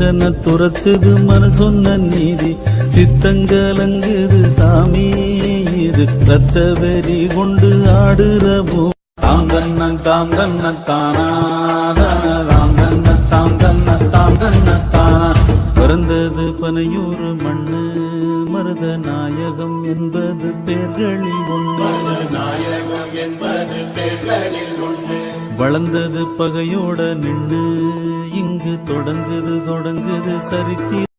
மனுஷனை துரத்துது மனு சொன்ன நீதி சித்தங்கலங்குது சாமி இது. ரத்த வெறி கொண்டு ஆடுற தாம் தன்ன தாம் தன்ன தானா தாம் தன்ன தாம் தன்ன தாம் தன்ன தானா. பிறந்தது பனையூர் மண்ணு. மருத நாயகம் என்பது பேர்களில் ஒன்று நாயகம் என்பது பேர்களில் உண்டு வளர்ந்தது பகையோட நின்று. தொடங்குது தொடங்குது சரித்திரம்